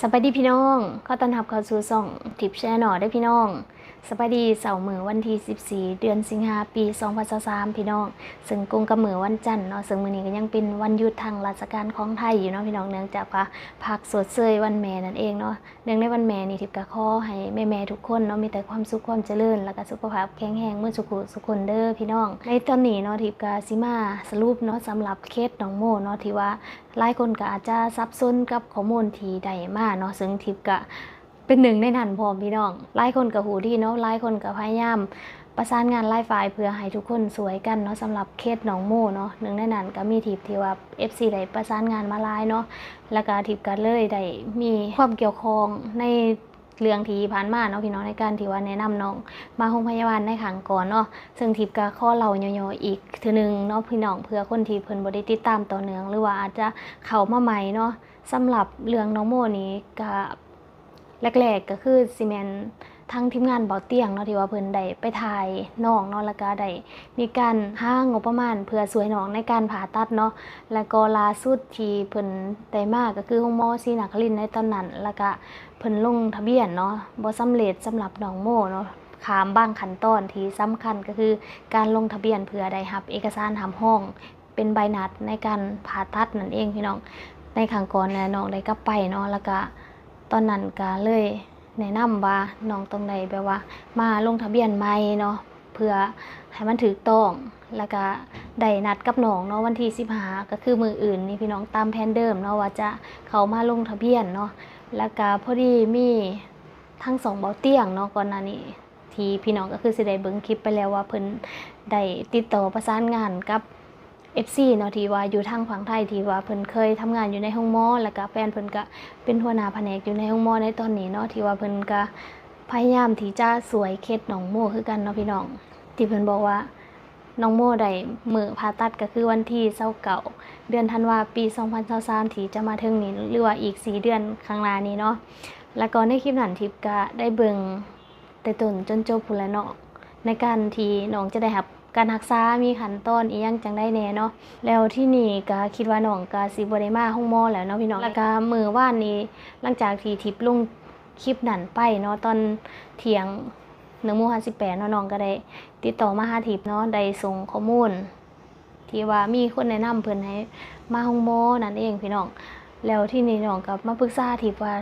สวัสดีพี่น้อง ขอต้อนรับเข้าสู่ช่องทิปแชร์หน่อได้พี่น้อง สบายดีเสาร์มือวันที่ 14 เดือนสิงหาปี 2023พี่น้อง ซึ่งกงกับมือวันจันทร์เนาะซึ่งมือนี้ก็ยังเป็นวันหยุดทางราชการของไทยอยู่เนาะพี่น้องเนื่องจากว่าพักสดเซยวันแม่นั่นเองเนาะเนื่องในวันแม่นี่ทิพก็ขอให้แม่ๆทุกคนเนาะมีแต่ความสุขความเจริญ แล้วก็สุขภาพแข็งแรงเมื้อสุขสุขคนเด้อพี่น้อง ในตอนนี้เนาะทิพก็สิมาสรุปเนาะสำหรับเคสน้องโมเนาะที่ว่าหลายคนก็อาจจะซับซ้อนกับข้อมูลที่ได้มาเนาะซึ่งทิพก็ เป็นหนึ่งในนั้นพร้อมพี่น้องหลายคนก็หูดีเนาะหลายคนก็พยายามประสานงานไล่ฝ่ายเพื่อให้ทุกคนสวยกันเนาะสำหรับเคสน้องโม่เนาะหนึ่งในนั้นก็มีทิพย์ที่ว่า FC ได้ประสานงานมาหลายเนาะแล้วก็ทิพย์ก็เลยได้มีความเกี่ยวข้องในเรื่องที่ผ่านมาเนาะพี่น้องในการที่ว่าแนะนำน้องมาโรงพยาบาลในขังก่อนเนาะซึ่งทิพย์ก็ข้อเราย่อๆอีกทีหนึงเนาะพี่น้องเพื่อคนที่เพิ่นบ่ได้ติดตามต่อเนื่องหรือว่าอาจจะเข้ามาใหม่เนาะสำหรับเรื่องน้องโมนี้ก็ แรกๆก็คือซีเมนทั้งทีมงานเบาเตียงเนาะที่ว่าเพิ่นได้ไปถ่ายน้องเนาะแล้วก็ได้มีการห้างงบประมาณ เพื่อสวยน้องในการผ่าตัดเนาะแล้วก็ล่าสุดที่เพิ่นได้มากก็คือห้องหมอศรีนครินทร์ในตอนนั้นแล้วก็เพิ่นลงทะเบียนเนาะบ่สำเร็จสำหรับน้องโมเนาะขามบางขั้นตอนที่สำคัญก็คือการลงทะเบียนเพื่อได้รับเอกสารทำห้อง เป็นใบนัดในการผ่าตัดนั่นเองพี่น้องในขังก่อนเนี่ยน้องได้กลับไปเนาะแล้วก็ ตอนนั้นก็เลยแนะนำว่าน้องตรงใดแบบว่า มาลงทะเบียนใหม่เนาะเพื่อให้มันถูกต้องแล้วก็ได้นัดกับน้องเนาะวันที่15ก็คือมืออื่นนี่พี่น้องตามแผนเดิมเนาะว่าจะเข้ามาลงทะเบียนเนาะแล้วก็พอดีมีทั้งสองเบาเตียงเนาะก่อนหน้านี้ที่พี่น้องก็คือสิได้เบิ่งคลิปไปแล้วว่าเพิ่นได้ติดต่อประสานงานกับ FC เนาะที่ว่าอยู่ทางฝั่งไทยที่ว่าเพิ่นเคยทำงานอยู่ในห้องหมอแล้วก็แฟนเพิ่นก็เป็นหัวหน้าแผนกอยู่ในห้องหมอในตอนนี้เนาะที่ว่าเพิ่นก็พยายามที่จะสวยเคสน้องโมคือกันเนาะพี่น้อง ที่เพิ่นบอกว่าน้องโมได้มือผ่าตัดก็คือวันที่29เก่า เดือนธันวาปี 2023ที่จะมาถึงนี้หรือว่าอีก 4 เดือนข้างหน้านี้เนาะแล้วก็ในคลิปนั้นทิพย์ก็ได้เบิงแต่ตนจนจบพุ่นแลเนาะในการที่น้องจะได้รับ การรักษา มีขั้นตอนอีหยังจังได้แน่เนาะ แล้วที่นี่ก็คิดว่าน้องก็สิบ่ได้มาห้องหมอแล้วเนาะพี่น้อง แล้วก็มื้อวานนี้หลังจากที่ทิปลงคลิปนั้นไปเนาะตอนเที่ยง1โมง58เนาะน้องก็ได้ ติดต่อมาหาทิปเนาะได้ส่งข้อมูล ที่ว่ามีคนแนะนำเพิ่นให้มาห้องหมอนั่นเองพี่น้องแล้วที่นี่น้องก็มาปรึกษาทิปว่า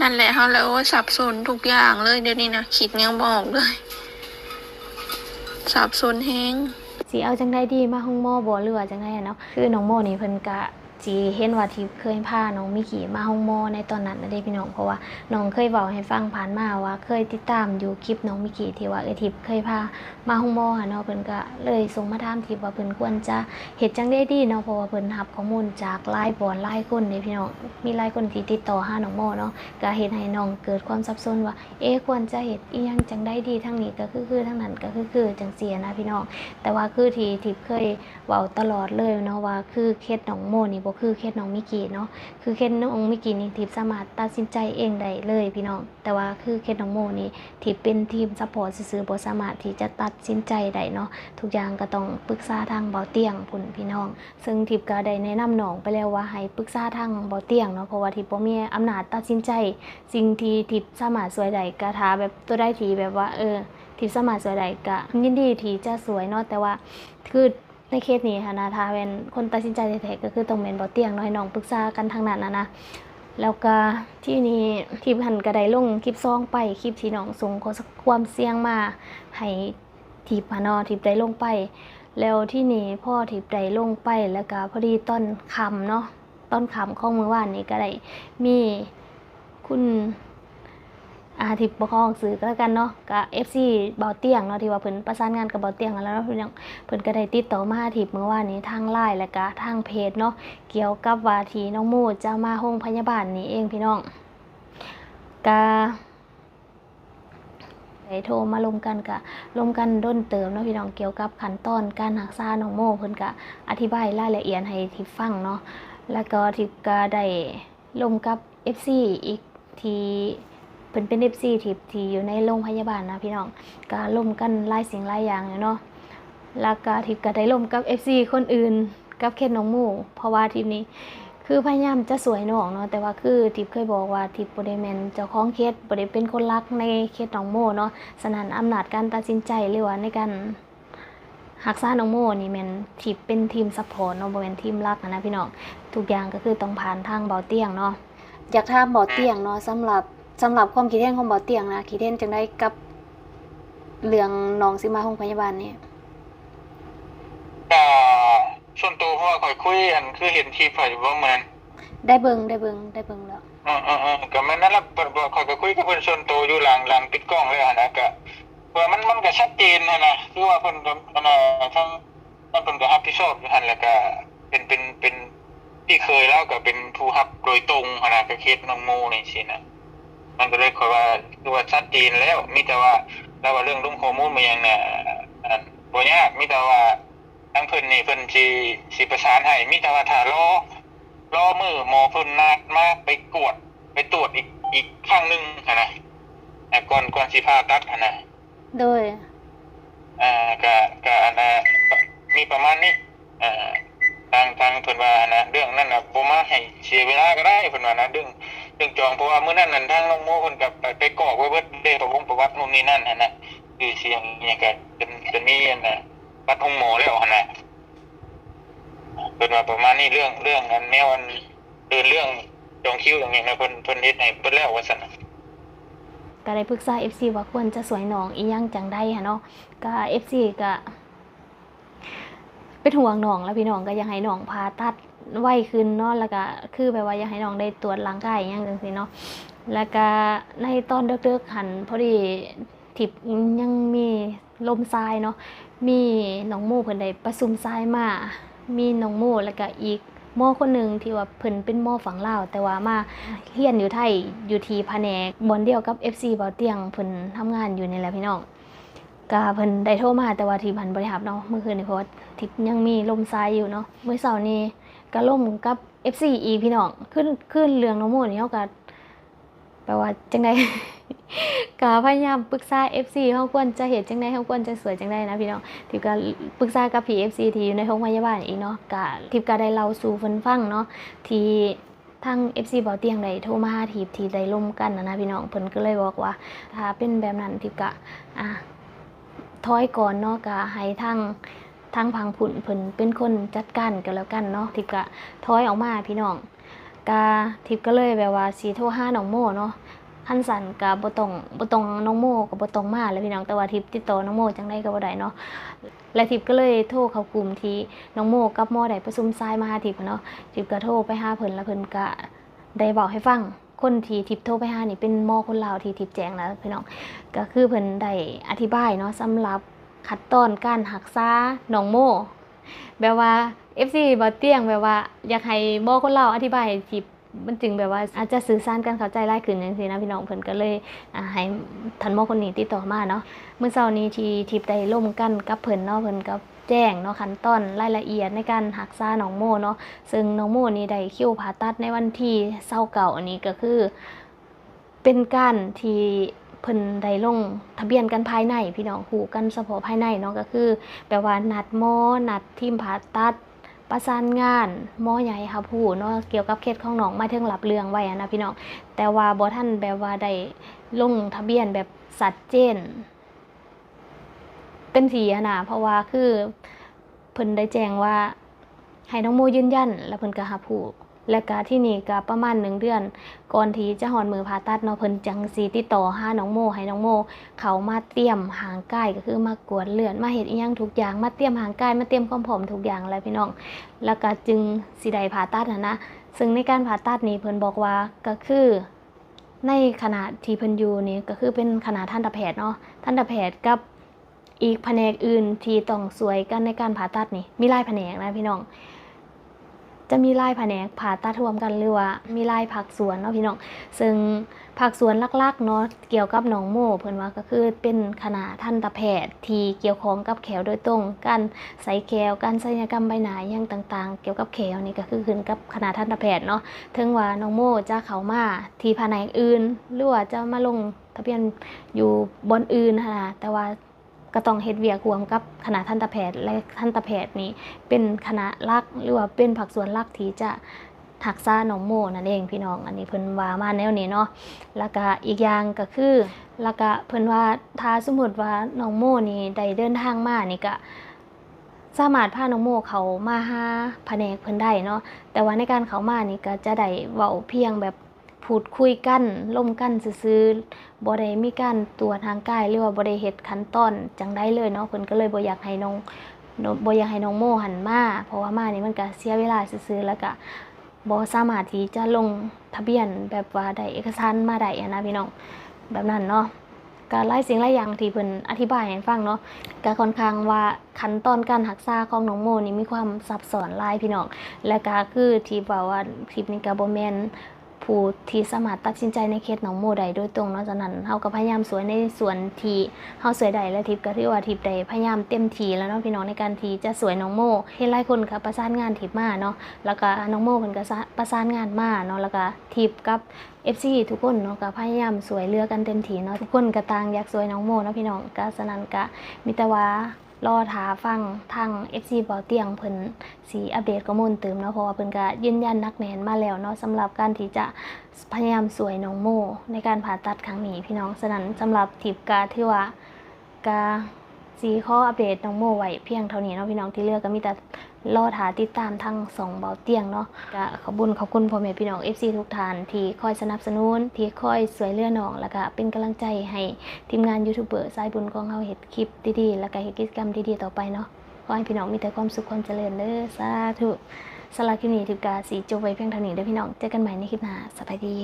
นั่นแหละเขาแล้วว่าสับสนทุกอย่างเลยเดี๋ยวนี้นะคิดยังบอกเลย สับสนแฮงสิเอาจังได้ดีมาห้องหมอบ่หรือว่าจังได๋เนาะคือน้องโมนี่เพิ่นกะ สิเห็นว่าที่เคยพาน้องมิกิมาห้องหมในตอนนั้นนะเด้พี่น้องเพราะว่าน้องเคยเว้าให้ฟังผ่านมาว่า เคยติดตามอยู่คลิปน้องมิกิที่ว่าเออทิพย์เคยพามาห้องหมอหันเนาะเพิ่นก็เลยส่งมาถามทิพย์ว่าเพิ่นควรจะเฮ็ดจังได้ดีเนาะเพราะว่าเพิ่นรับข้อมูลจากหลายบอนหลายคนเด้พี่น้องมีหลายคนที่ติดต่อหาน้องโมเนาะก็เฮ็ดให้น้องเกิดความสับสนว่าเอ๊ควรจะเฮ็ดอีหยังจังได้ดีทั้งนี้ก็คือคือทั้งนั้นก็คือคือจังซี่นะพี่น้องแต่ว่าคือที่ทิพย์เคยเว้าตลอดเลยเนาะว่าคือเคสน้องโมนี่บ่คือเคสน้องมิกิเนาะคือเคสน้องมิกินี่ทิพสามารถตัดสินใจเองได้เลยพี่น้อง แต่ว่าคือเคสน้องโมนี่ทิพเป็นทีมซัพพอร์ตซื่อบ่สามารถที่จะตัดสินใจได้เนาะทุกอย่างก็ต้องปรึกษาทางเบาเตียงพุ่นพี่น้อง ซึ่งทิพก็ได้แนะนำน้องไปแล้วว่าให้ปรึกษาทางเบาเตียงเนาะเพราะว่าทิพบ่มีอำนาจตัดสินใจ สิ่งที่ทิพสามารถสวยได้ก็ถ้าแบบตัวได้ทีแบบว่าเออทิพสามารถสวยได้ก็ยินดีที่จะสวยเนาะแต่ว่าคือ ในเคสนี้ค่ะนะถ้าเป็นคนตัดสินใจแท้ๆก็คือต้องเป็นบ่เตียงนาะให้น้องปรึกษากันทางนั้นนะนะแล้วก็ที่นี่ทิพย์หันก็ไดลงคลิปซองไปคลิปที่น้องส่งขอความเสี่ยงมาให้ทิพย์อะเนาะทิพย์ไดลงไป แล้วที่นี่พ่อทิพย์ไดลงไปแล้วก็พอดีต้นคำเนาะต้นคำข้องมือว่านนี้ก็ได้มีคุณ อาทิตย์ปกครองสื่อก็แล้วกันเนาะกับ FC เบาเตียงเนาะที่ว่าเพิ่นประสานงานกับเบาเตียงแล้วเนาะเพิ่นยังเพิ่นก็ได้ติดต่อมาหาทิพย์เมื่อวานนี้ทางไลน์และก็ทางเพจเนาะเกี่ยวกับว่าทีน้องโมจะมาโรงพยาบาลนี้เองพี่น้องก็ได้โทรมาลงกันกะลงกันด้นเติมเนาะพี่น้องเกี่ยวกับขั้นตอนการรักษาน้องโมเพิ่นก็อธิบายรายละเอียดให้ทิพย์ฟังเนาะแล้วก็ทิพย์ก็ได้ลงกับ FC อีกที เพิ่นเป็น FC ที่ที่อยู่ในโรงพยาบาลนะพี่น้องก็ล่มกันหลายสิ่งหลายอย่างเนาะแล้วก็ทิพย์ก็ได้ล่มกับ FC คนอื่นกับเคสน้องมู่ เพราะว่าทีมนี้คือพยายามจะสวยน้องเนาะแต่ว่าคือทิพเคยบอกว่าทิพย์บ่ได้แม่นเจ้าของเคสบ่ได้เป็นคนรักในเคสน้องโมเนาะฉะนั้นอำนาจการตัดสินใจหรือว่าในการรักษาน้องโมนี่แม่นทิพเป็นทีมซัพพอร์ตเนาะบ่แม่นทีมรักนะพี่น้องทุกอย่างก็คือต้องผ่านทางเบาเตียงเนาะอยากถามเบาเตียงเนาะสำหรับ สำหรับความคิดเห็นของเบาเตียงนะคิดเห็นจังไดกับเรื่องน้องสิมาโรงพยาบาลนี่ก็ส่วนตัวเพราะว่าข่อยคุยอันคือเห็นทีข่อยอยู่ว่ามันได้เบิ่งได้เบิ่งได้เบิ่งแล้วเออเออเออก็มันนั่นแหละเปิดข่อยก็คุยกับเพิ่นส่วนตัวอยู่หลังหลังปิดกล้องเลยอะนะก็ว่ามันมันก็ชัดเจนนะนะคือว่าเพิ่นก็อันน่ะทั้งมันเพิ่นก็รับผิดชอบอยู่หั่นแล้วก็เป็นเป็นเป็นที่เคยแล้วก็เป็นผู้รับโดยตรงหั่นน่ะก็เคสน้องโมนี่สินะ มันก็เลยค่อยว่าคือว่าชัดเจนแล้วมีแต่ว่าแล้วว่าเรื่องลงข้อมูลมันยังน่ะอันบ่ยากมีแต่ว่าทั้งเพิ่นนี่เพิ่นสิสิประสานให้มีแต่ว่าถ้ารอรอมือหมอเพิ่นนัดมาไปกวดไปตรวจอีกอีกครั้งหนึงหั่นนะแต่ก่อนก่อนสิผ่าตัดหั่นนะโดยอ่าก็ก็อันน่ะมีประมาณนี้อ่าทางทางเพิ่นว่านะเรื่องนั้นน่ะบ่มาให้เสียเวลาก็ได้เพิ่นว่านะเรื่อง เรื่องจองเพราะว่าเมื้อนั้นนั่นทางน้องโมเพิ่นก็ไปไปกรอกไว้เบิดเดประวงประวัตินู่นนี่นั่นหั่นน่ะคือเสียงอหยังก็เป็นเป็นมีอันน่ะบัตรของหมอแล้วนน่ะเป็นว่าประมาณนี้เรื่องเรื่องอันแนวอันเดินเรื่องจองคิวอย่างเงี้ยนะเพิ่นเพิ่นเฮ็ดให้เพิ่นแล้วว่าซั่นน่ะก็ได้ปรึกษา FC ว่าควรจะสวยนองอีหยังจังได้ค่ะเนาะก็ FC ก็ เป็นห่วงน้องแล้วพี่น้องก็อยากให้น้องผ่าตัดไวขึ้นเนาะแล้วก็คือแบบว่าอยากให้น้องได้ตรวจร่างกายอหยังจังซี่เนาะแล้วก็ในตอนดึกๆหันพอดีทิพยังมีลมทรายเนาะมีน้องโมเพิ่นได้ประชุมทรายมา มีน้องโมแล้วก็อีกหมอคนหนึ่งที่ว่าเพิ่นเป็นหมอฝั่งลาวแต่ว่ามาเรียนอยู่ไทยอยู่ที่แผนกบอนเดียวกับ FC เบาเตียงเพิ่นทำงานอยู่นี่แหละพี่น้อง ก็เพิ่นได้โทรมาแต่ว่าที่พันบริหารเนาะเมื่อคืนนี่เพราะว่าทิพยังมีลมทรายอยู่เนาะเมื้อเสาร์นี้ก็ล่มกับ FC อีพี่น้องขึ้นขึ้นเรื่องน้องโมนี่เฮาก็แปลว่าจังไดก็พยายามปรึกษา FC เฮาควรจะเฮ็ดจังไดเฮาควรจะสวยจังไดนะพี่น้องทิพก็ปรึกษากับพี่ FC ที่อยู่ในโรงพยาบาลอีกเนาะก็ทิพก็ได้เล่าสู่เพิ่นฟังเนาะที่ทาง FC เบาเตียงได้โทรมาทิพย์ที่ได้ร่มกันนะนะพี่น้องเพิ่นก็เลยบอกว่าถ้าเป็นแบบนั้นทิพก็อะ ถอยก่อนเนาะก็ให้ทางทางพังผุ่นเพิ่นเป็นคนจัดการก็แล้วกันเนาะทิพก็ถอยออกมาพี่น้องก็ทิพก็เลยแบบว่าสิโทรหาน้องโมเนาะคันสันกับบ่ต้องบ่ต้องน้องโมกับบ่ต้องมาเลยพี่น้องแต่ว่าทิปติดต่อน้องโมจังได้ก็บ่ได้เนาะและทิปก็เลยโทรเขากลุ่มที่น้องโมกับหมได้ประชุมทรายมาหาทิปเนาะทิปก็โทรไปหาเพิ่นแล้วเพิ่นก็ได้บอกให้ฟัง คนที่ทิปโทรไปหานี่เป็นหมอคนลาวที่ทิปแจงแล้วพี่น้องก็คือเพิ่นได้อธิบายเนาะสำหรับขั้นตอนการรักษาน้องโมแบบว่า FC บ่เตียงแบบว่า อยากให้หมอคนลาวอธิบายให้ทิปมันจึงแบบว่าอาจจะสื่อสารกันเข้าใจหลายขึ้นจังซี่นะพี่น้องเพิ่นก็เลยให้ท่านหมอคนนี้ติดต่อมาเนาะเมื่อเช้านี้ที่ทิพได้ร่วมกันกับเพิ่นเนาะเพิ่นก็ แจ้งเนาะขั้นตอนรายละเอียดในการรักษาน้องโมเนาะซึ่งน้องโมนี่ได้คิวผ่าตัดในวันที่29อันนี้ก็คือเป็นการที่เพิ่นได้ลงทะเบียนกันภายในพี่น้องหูกันเฉพาะภายในเนาะก็คือแปลว่านัดหมอนัดทีมผ่าตัดประสานงานหมอใหญ่ค่ะผู้เนาะเกี่ยวกับเคสของน้องมาถึงรับเรื่องไว้อะนะพี่น้องแต่ว่าบ่ท่านแบบว่าได้ลงทะเบียนแบบสัดเจน เต็มทีนะเพราะว่าคือเพิ่นได้แจ้งว่าให้น้องโมยืนยัน แล้วเพิ่นก็หาผู้และก็ที่นี่ก็ประมาณหนึ่งเดือน ก่อนที่จะหอนมือผ่าตัดเนาะเพิ่นจังสีติดต่อห้าน้องโมให้น้องโม เขามาเตรียมหางกายก็คือมากวดเลือดมาเฮ็ดอีหยังทุกอย่างมาเตรียมหางกายมาเตรียมความพร้อมทุกอย่างเลยพี่น้อง แล้วก็จึงสิได้ผ่าตัดนะนะซึ่งในการผ่าตัดนี้เพิ่นบอกว่าก็คือในขณะที่เพิ่นอยู่นี่ก็คือเป็นคณะทันตแพทย์เนาะทันตแพทย์กับ อีกแผนกอื่นที่ต้องสวยกันในการผ่าตัดนี่มีลายแผนกนะพี่น้อง จะมีลายแผนกผ่าตัดรวมกันหรือว่ามีลายภาคส่วนเนาะพี่น้อง ซึ่งภาคส่วนลักๆเนาะเกี่ยวกับหนองโม่เพิ่อนว่าก็คือเป็นคณะทันตแพทย์ที่เกี่ยวข้องกับแขวโดยตรงการใส่แขวการศัลยกรรมใบหน้าอย่างต่างๆ เกี่ยวกับแขวนี่ก็คือขึ้นกับคณะทันตแพทย์เนาะถึงว่าน้องโม่จะเข้ามาที่แผนกอื่นหรือว่าจะมาลงทะเบียนอยู่บนอื่นนะแต่ว่า ก็ต้องเฮ็ดเวียกรวมกับคณะทันตแพทย์และทันตแพทย์นี้เป็นคณะลักหรือว่าเป็นภาคส่วนลักที่จะหักษาหนองโมนั่นเองพี่น้อง อันนี้เพิ่นว่ามาแนวนี้เนาะแล้วก็อีกอย่างก็คือ แล้วก็เพิ่นว่าถ้าสมมุติว่าน้องโมนี่ได้เดินทางมานี่ก็สามารถพาน้องโมเขามาหาแผนกเพิ่นได้เนาะแต่ว่าในการเขามานี่ก็จะได้เว้าเพียงแบบ พูดคุยกันล่มกันซื่อๆบ่ได้มีการตรวจทางกายหรือว่าบ่ได้เฮ็ดขั้นตอนจังได้เลยเนาะเพิ่นก็เลยบ่อยากให้น้องบ่อยากให้น้องโมหันมาเพราะว่ามานี่มันก็เสียเวลาซื่อๆแล้วก็บ่สามารถที่จะลงทะเบียนแบบว่าได้เอกสารมาได้อะนะพี่น้องแบบนั้นเนาะก็หลายสิ่งหลายอย่างที่เพิ่นอธิบายให้ฟังเนาะก็ค่อนข้างว่าขั้นตอนการรักษาของน้องโมนี่มีความซับซ้อนหลายพี่น้องและก็คือที่ว่าว่าคลิปนี้ก็บ่แม่น ผู้ที่สามารถตัดสินใจในเคสน้องโมได้โดยตรงเนาะฉะนั้นเฮาก็พยายามสวยในส่วนที่เฮาสวยได้และทิพย์ก็ถือว่าทิพย์ได้พยายามเต็มทีแล้วเนาะพี่น้องในการที่จะสวยน้องโมเห็นหลายคนก็ประสานงานทิพย์มาเนาะแล้วก็น้องโมเพิ่นก็ประสานงานมาเนาะแล้วก็ทิพย์กับ FC ทุกคนเนาะก็พยายามสวยเรือกกันเต็มทีเนาะทุกคนก็ต่างอยากสวยน้องโมเนาะพี่น้องก็ฉะนั้นก็มีแต่ว่า รอถาฟังทาง FC เบาเตียงเพิ่นสีอัปเดตข้อมูลเติมเนาะเพราะว่าเพิ่นก็ยืนยันนักแน่นมาแล้วเนาะสำหรับการที่จะพยายามสวยน้องโมในการผ่าตัดครั้งนี้พี่น้องฉะนั้นสำหรับทิปกาที่ว่ากา สีข้ออัปเดตน้องโมไว้เพียงเท่านี้เนาะพี่น้องที่เลือกก็มีแต่รอถาติดตามทั้งสองเบาเตียงเนาะก็ขอบุญขอบคุณพ่อแม่พี่น้อง FC ทุกท่านที่คอยสนับสนุนที่คอยสวยเลือน้อง แล้วก็เป็นกำลังใจให้ทีมงานยูทูบเบอร์สายบุญของเฮาเฮ็ดคลิปดีๆแล้วก็เฮ็ดกิจกรรมดีๆต่อไปเนาะขอให้พี่น้องมีแต่ความสุขความเจริญเด้อสาธุสำหรับคลิปนี้ทิปกาสีจบไว้เพียงเท่านี้เด้อพี่น้องเจอกันใหม่ในคลิปหน้าสบายดี